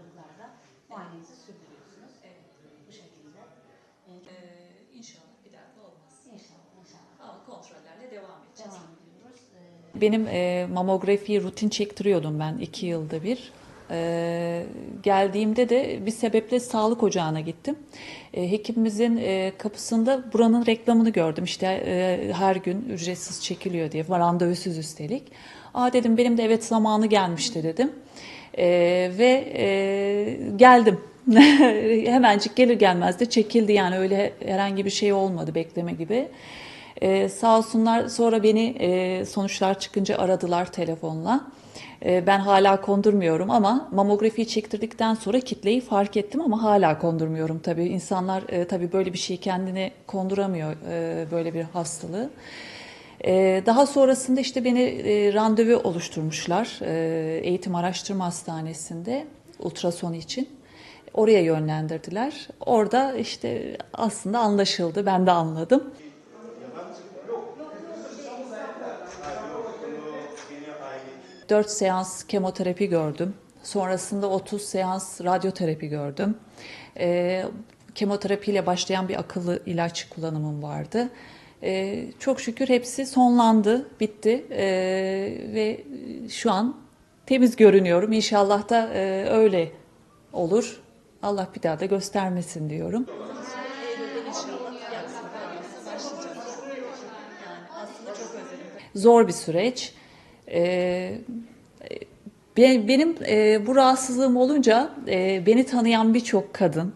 aralıklarla muayenenizi sürdürüyorsunuz. Evet. Bu şekilde. Evet. Ee, inşallah bir daha olmaz. İnşallah, inşallah. Ama kontrollerle devam edeceğiz. Devam ediyoruz. Ee... Benim e, mamografi rutin çektiriyordum ben iki yılda bir. Ee, geldiğimde de bir sebeple sağlık ocağına gittim. Ee, hekimimizin e, kapısında buranın reklamını gördüm. İşte e, her gün ücretsiz çekiliyor diye. Randevusuz üstelik. Aa dedim benim de evet zamanı gelmişti dedim. E, ve e, geldim. Hemencik gelir gelmez de çekildi yani öyle herhangi bir şey olmadı bekleme gibi. Ee, sağ olsunlar sonra beni e, sonuçlar çıkınca aradılar telefonla. Ee, ben hala kondurmuyorum ama mamografiyi çektirdikten sonra kitleyi fark ettim ama hala kondurmuyorum tabii. İnsanlar e, tabii böyle bir şeyi kendine konduramıyor e, böyle bir hastalığı. Ee, daha sonrasında işte beni e, randevu oluşturmuşlar e, Eğitim Araştırma Hastanesi'nde ultrason için. Oraya yönlendirdiler. Orada işte aslında anlaşıldı, ben de anladım. Dört seans kemoterapi gördüm. Sonrasında 30 seans radyoterapi gördüm. Ee, kemoterapiyle başlayan bir akıllı ilaç kullanımım vardı. Ee, çok şükür hepsi sonlandı, bitti Ee, ve şu an temiz görünüyorum. İnşallah da e, öyle olur. Allah bir daha da göstermesin diyorum. Zor bir süreç. Ee, be- benim e, bu rahatsızlığım olunca e, beni tanıyan birçok kadın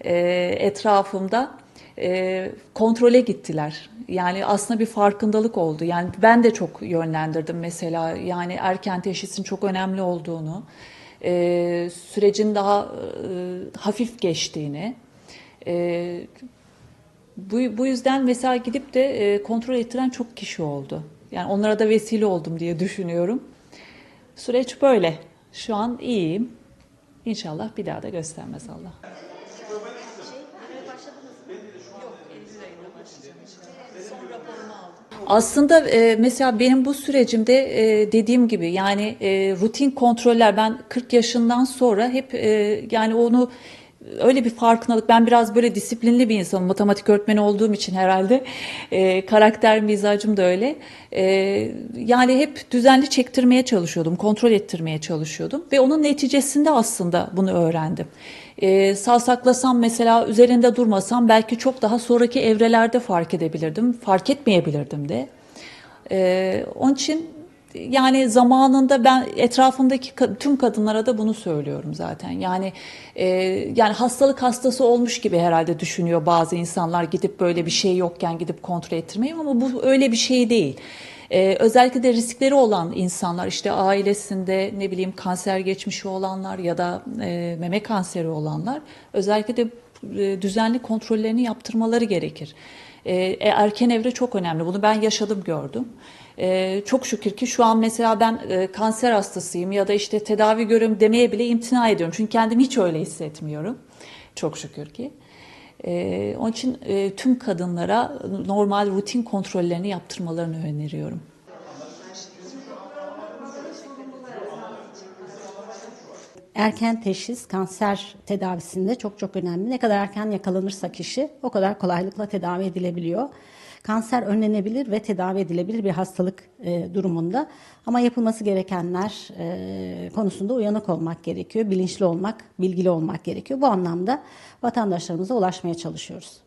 e, etrafımda e, kontrole gittiler. Yani aslında bir farkındalık oldu. Yani ben de çok yönlendirdim mesela. Yani erken teşhisin çok önemli olduğunu, e, sürecin daha e, hafif geçtiğini. E, bu, bu yüzden mesela gidip de e, kontrol ettiren çok kişi oldu. Yani onlara da vesile oldum diye düşünüyorum. Süreç böyle. Şu an iyiyim. İnşallah bir daha da göstermez Allah. Aslında e, mesela benim bu sürecimde e, dediğim gibi yani e, rutin kontroller ben 40 yaşından sonra hep e, yani onu öyle bir farkındalık ben biraz böyle disiplinli bir insanım matematik öğretmeni olduğum için herhalde e, karakter mizacım da öyle E, yani hep düzenli çektirmeye çalışıyordum kontrol ettirmeye çalışıyordum ve onun neticesinde aslında bunu öğrendim. E, savsaklasam mesela üzerinde durmasam belki çok daha sonraki evrelerde fark edebilirdim fark etmeyebilirdim de. Ee, onun için yani zamanında ben etrafımdaki tüm kadınlara da bunu söylüyorum zaten. Yani e, yani hastalık hastası olmuş gibi herhalde düşünüyor bazı insanlar gidip böyle bir şey yokken gidip kontrol ettirmeyi ama bu öyle bir şey değil. Ee, özellikle de riskleri olan insanlar işte ailesinde ne bileyim kanser geçmişi olanlar ya da e, meme kanseri olanlar özellikle de e, düzenli kontrollerini yaptırmaları gerekir. E, erken evre çok önemli. Bunu ben yaşadım gördüm. E, çok şükür ki şu an mesela ben e, kanser hastasıyım ya da işte tedavi görüyorum demeye bile imtina ediyorum. Çünkü kendimi hiç öyle hissetmiyorum. Çok şükür ki. E, onun için e, tüm kadınlara normal rutin kontrollerini yaptırmalarını öneriyorum. Erken teşhis kanser tedavisinde çok çok önemli. Ne kadar erken yakalanırsa kişi o kadar kolaylıkla tedavi edilebiliyor. Kanser önlenebilir ve tedavi edilebilir bir hastalık e, durumunda. Ama yapılması gerekenler e, konusunda uyanık olmak gerekiyor, bilinçli olmak, bilgili olmak gerekiyor. Bu anlamda vatandaşlarımıza ulaşmaya çalışıyoruz.